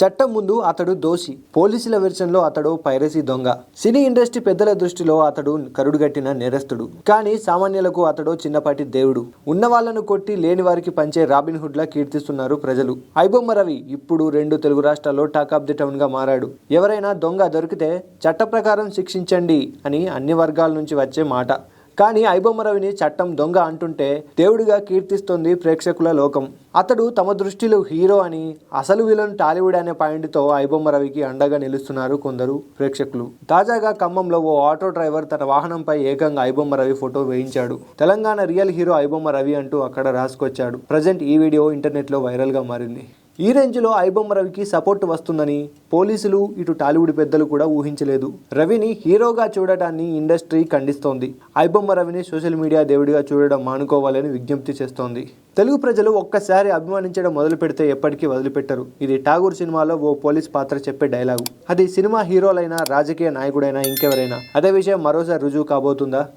చట్టం ముందు అతడు దోషి. పోలీసుల వెర్షన్లో అతడు పైరసీ దొంగ. సినీ ఇండస్ట్రీ పెద్దల దృష్టిలో అతడు కరుడుగట్టిన నేరస్తుడు. కానీ సామాన్యులకు అతడు చిన్నపాటి దేవుడు. ఉన్న వాళ్ళను కొట్టి లేని వారికి పంచే రాబిన్ హుడ్ లా కీర్తిస్తున్నారు ప్రజలు. ఐబొమ్మ రవి ఇప్పుడు రెండు తెలుగు రాష్ట్రాల్లో టాక్ ఆఫ్ ది టౌన్గా మారాడు. ఎవరైనా దొంగ దొరికితే చట్ట ప్రకారం శిక్షించండి అని అన్ని వర్గాల నుంచి వచ్చే మాట. కానీ ఐబొమ్మరవిని చట్టం దొంగ అంటుంటే దేవుడిగా కీర్తిస్తుంది ప్రేక్షకుల లోకం. అతడు తమ దృష్టిలో హీరో అని అసలు విలన్ టాలీవుడ్ అనే పాయింట్తో ఐబొమ్మ రవికి అండగా నిలుస్తున్నారు కొందరు ప్రేక్షకులు. తాజాగా ఖమ్మంలో ఓ ఆటో డ్రైవర్ తన వాహనంపై ఏకంగా ఐబొమ్మ రవి ఫోటో వేయించాడు. తెలంగాణ రియల్ హీరో ఐబొమ్మ రవి అంటూ అక్కడ రాసుకొచ్చాడు. ప్రజెంట్ ఈ వీడియో ఇంటర్నెట్లో వైరల్గా మారింది. ఈ రేంజ్లో ఐబొమ్మ రవికి సపోర్ట్ వస్తుందని పోలీసులు ఇటు టాలీవుడ్ పెద్దలు కూడా ఊహించలేదు. రవిని హీరోగా చూడటాన్ని ఇండస్ట్రీ ఖండిస్తోంది. ఐబొమ్మ రవిని సోషల్ మీడియా దేవుడిగా చూడడం మానుకోవాలని విజ్ఞప్తి చేస్తోంది. తెలుగు ప్రజలు ఒక్కసారి అభిమానించడం మొదలు పెడితే ఎప్పటికీ వదిలిపెట్టరు. ఇది ఠాగూర్ సినిమాలో ఓ పోలీస్ పాత్ర చెప్పే డైలాగు. అది సినిమా హీరోలైనా రాజకీయ నాయకుడైనా ఇంకెవరైనా. అదే విషయం మరోసారి రుజువు కాబోతుందా?